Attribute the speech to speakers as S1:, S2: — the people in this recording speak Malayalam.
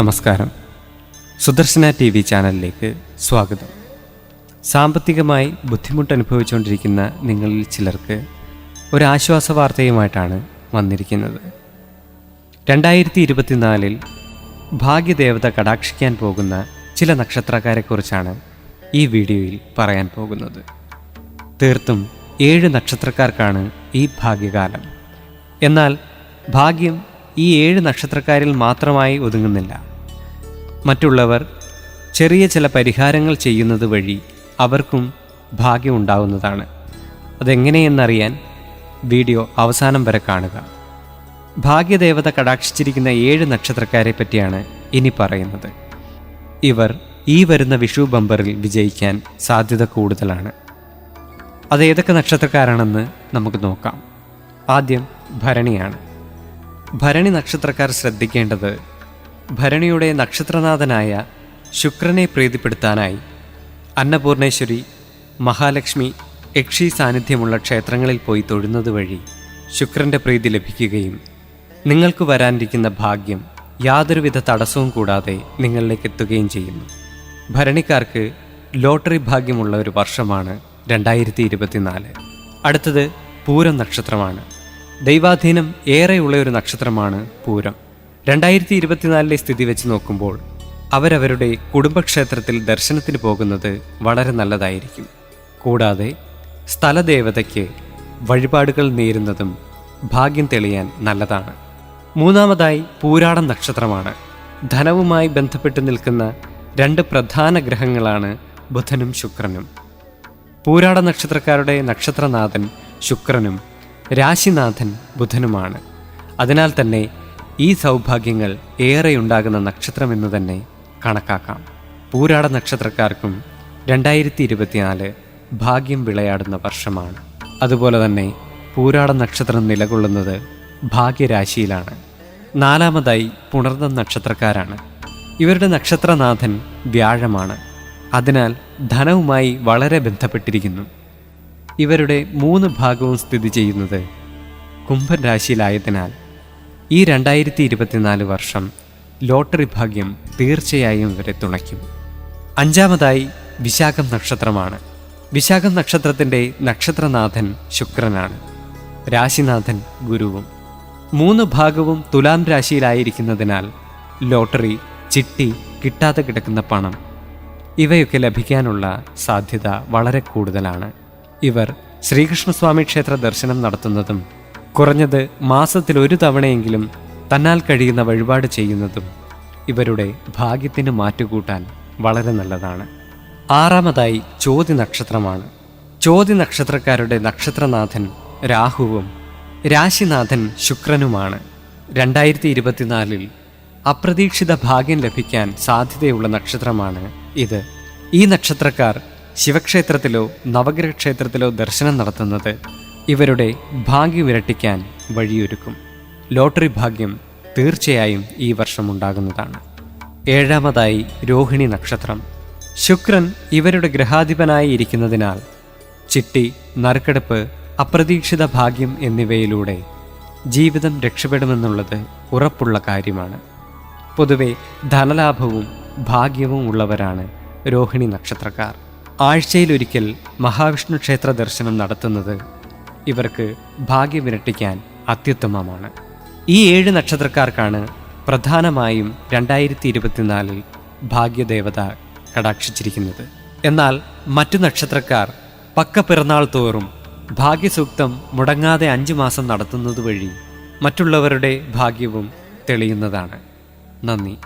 S1: നമസ്കാരം. സുദർശന ടി വി ചാനലിലേക്ക് സ്വാഗതം. സാമ്പത്തികമായി ബുദ്ധിമുട്ട് അനുഭവിച്ചുകൊണ്ടിരിക്കുന്ന നിങ്ങളിൽ ചിലർക്ക് ഒരാശ്വാസ വാർത്തയുമായിട്ടാണ് വന്നിരിക്കുന്നത്. രണ്ടായിരത്തി ഇരുപത്തിനാലിൽ ഭാഗ്യദേവത കടാക്ഷിക്കാൻ പോകുന്ന ചില നക്ഷത്രക്കാരെക്കുറിച്ചാണ് ഈ വീഡിയോയിൽ പറയാൻ പോകുന്നത്. തീർത്തും ഏഴ് നക്ഷത്രക്കാർക്കാണ് ഈ ഭാഗ്യകാലം. എന്നാൽ ഭാഗ്യം ഈ ഏഴ് നക്ഷത്രക്കാരിൽ മാത്രമായി ഒതുങ്ങുന്നില്ല. മറ്റുള്ളവർ ചെറിയ ചില പരിഹാരങ്ങൾ ചെയ്യുന്നത് വഴി അവർക്കും ഭാഗ്യം ഉണ്ടാവുന്നതാണ്. അതെങ്ങനെയെന്നറിയാൻ വീഡിയോ അവസാനം വരെ കാണുക. ഭാഗ്യദേവത കടാക്ഷിച്ചിരിക്കുന്ന ഏഴ് നക്ഷത്രക്കാരെ പറ്റിയാണ് ഇനി പറയുന്നത്. ഇവർ ഈ വരുന്ന വിഷു ബമ്പറിൽ വിജയിക്കാൻ സാധ്യത കൂടുതലാണ്. അത് ഏതൊക്കെ നക്ഷത്രക്കാരാണെന്ന് നമുക്ക് നോക്കാം. ആദ്യം ഭരണിയാണ്. ഭരണി നക്ഷത്രക്കാർ ശ്രദ്ധിക്കേണ്ടത് ഭരണിയുടെ നക്ഷത്രനാഥനായ ശുക്രനെ പ്രീതിപ്പെടുത്താനായി അന്നപൂർണേശ്വരി മഹാലക്ഷ്മി യക്ഷി സാന്നിധ്യമുള്ള ക്ഷേത്രങ്ങളിൽ പോയി തൊഴുന്നത് വഴി ശുക്രന്റെ പ്രീതി ലഭിക്കുകയും നിങ്ങൾക്ക് വരാനിരിക്കുന്ന ഭാഗ്യം യാതൊരുവിധ തടസ്സവും കൂടാതെ നിങ്ങളിലേക്ക് എത്തുകയും ചെയ്യുന്നു. ഭരണിക്കാർക്ക് ലോട്ടറി ഭാഗ്യമുള്ള ഒരു വർഷമാണ് രണ്ടായിരത്തി ഇരുപത്തിനാല് അടുത്തത് പൂരം നക്ഷത്രമാണ്. ദൈവാധീനം ഏറെയുള്ള ഒരു നക്ഷത്രമാണ് പൂരം. രണ്ടായിരത്തി ഇരുപത്തിനാലിലെ സ്ഥിതി വെച്ച് നോക്കുമ്പോൾ അവരവരുടെ കുടുംബക്ഷേത്രത്തിൽ ദർശനത്തിന് പോകുന്നത് വളരെ നല്ലതായിരിക്കും. കൂടാതെ സ്ഥലദേവതയ്ക്ക് വഴിപാടുകൾ നേരുന്നതും ഭാഗ്യം തെളിയാൻ നല്ലതാണ്. മൂന്നാമതായി പൂരാടം നക്ഷത്രമാണ്. ധനവുമായി ബന്ധപ്പെട്ട് നിൽക്കുന്ന രണ്ട് പ്രധാന ഗ്രഹങ്ങളാണ് ബുധനും ശുക്രനും. പൂരാട നക്ഷത്രക്കാരുടെ നക്ഷത്രനാഥൻ ശുക്രനും രാശിനാഥൻ ബുധനുമാണ്. അതിനാൽ തന്നെ ഈ സൗഭാഗ്യങ്ങൾ ഏറെയുണ്ടാകുന്ന നക്ഷത്രമെന്ന് തന്നെ കണക്കാക്കാം. പൂരാട നക്ഷത്രക്കാർക്കും രണ്ടായിരത്തി ഇരുപത്തിനാല് ഭാഗ്യം വിളയാടുന്ന വർഷമാണ്. അതുപോലെ തന്നെ പൂരാട നക്ഷത്രം നിലകൊള്ളുന്നത് ഭാഗ്യരാശിയിലാണ്. നാലാമതായി പുണർന്ന നക്ഷത്രക്കാരാണ്. ഇവരുടെ നക്ഷത്രനാഥൻ വ്യാഴമാണ്. അതിനാൽ ധനവുമായി വളരെ ബന്ധപ്പെട്ടിരിക്കുന്നു. ഇവരുടെ മൂന്ന് ഭാഗവും സ്ഥിതി ചെയ്യുന്നത് കുംഭൻ രാശിയിലായതിനാൽ ഈ രണ്ടായിരത്തി ഇരുപത്തിനാല് വർഷം ലോട്ടറി ഭാഗ്യം തീർച്ചയായും ഇവരെ തുണയ്ക്കും. അഞ്ചാമതായി വിശാഖം നക്ഷത്രമാണ്. വിശാഖം നക്ഷത്രത്തിന്റെ നക്ഷത്രനാഥൻ ശുക്രനാണ്. രാശിനാഥൻ ഗുരുവും. മൂന്ന് ഭാഗവും തുലാം രാശിയിലായിരിക്കുന്നതിനാൽ ലോട്ടറി ചിട്ടി കിട്ടാതെ കിടക്കുന്ന പണം ഇവയൊക്കെ ലഭിക്കാനുള്ള സാധ്യത വളരെ കൂടുതലാണ്. ഇവർ ശ്രീകൃഷ്ണസ്വാമി ക്ഷേത്ര ദർശനം നടത്തുന്നതും കുറഞ്ഞത് മാസത്തിൽ ഒരു തവണയെങ്കിലും തന്നാൽ കഴിയുന്ന വഴിപാട് ചെയ്യുന്നതും ഇവരുടെ ഭാഗ്യത്തിന് മാറ്റുകൂട്ടാൻ വളരെ നല്ലതാണ്. ആറാമതായി ചോതി നക്ഷത്രമാണ്. ചോതി നക്ഷത്രക്കാരുടെ നക്ഷത്രനാഥൻ രാഹുവും രാശിനാഥൻ ശുക്രനുമാണ്. രണ്ടായിരത്തി ഇരുപത്തിനാലിൽ അപ്രതീക്ഷിത ഭാഗ്യം ലഭിക്കാൻ സാധ്യതയുള്ള നക്ഷത്രമാണ് ഇത്. ഈ നക്ഷത്രക്കാർ ശിവക്ഷേത്രത്തിലോ നവഗ്രഹക്ഷേത്രത്തിലോ ദർശനം നടത്തുന്നത് ഇവരുടെ ഭാഗ്യം ഇരട്ടിക്കാൻ വഴിയൊരുക്കും. ലോട്ടറി ഭാഗ്യം തീർച്ചയായും ഈ വർഷം ഉണ്ടാകുന്നതാണ്. ഏഴാമതായി രോഹിണി നക്ഷത്രം. ശുക്രൻ ഇവരുടെ ഗ്രഹാധിപനായി ഇരിക്കുന്നതിനാൽ ചിട്ടി നറുക്കെടുപ്പ് അപ്രതീക്ഷിത ഭാഗ്യം എന്നിവയിലൂടെ ജീവിതം രക്ഷപ്പെടുമെന്നുള്ളത് ഉറപ്പുള്ള കാര്യമാണ്. പൊതുവെ ധനലാഭവും ഭാഗ്യവും ഉള്ളവരാണ് രോഹിണി നക്ഷത്രക്കാർ. ആഴ്ചയിലൊരിക്കൽ മഹാവിഷ്ണു ക്ഷേത്ര ദർശനം നടത്തുന്നത് ഇവർക്ക് ഭാഗ്യം വിരട്ടിക്കാൻ അത്യുത്തമമാണ്. ഈ ഏഴ് നക്ഷത്രക്കാർക്കാണ് പ്രധാനമായും രണ്ടായിരത്തി ഇരുപത്തിനാലിൽ ഭാഗ്യദേവത കടാക്ഷിച്ചിരിക്കുന്നത്. എന്നാൽ മറ്റു നക്ഷത്രക്കാർ പക്ക പിറന്നാൾ തോറും ഭാഗ്യസൂക്തം മുടങ്ങാതെ അഞ്ചു മാസം നടത്തുന്നത് വഴി മറ്റുള്ളവരുടെ ഭാഗ്യവും തെളിയുന്നതാണ്. നന്ദി.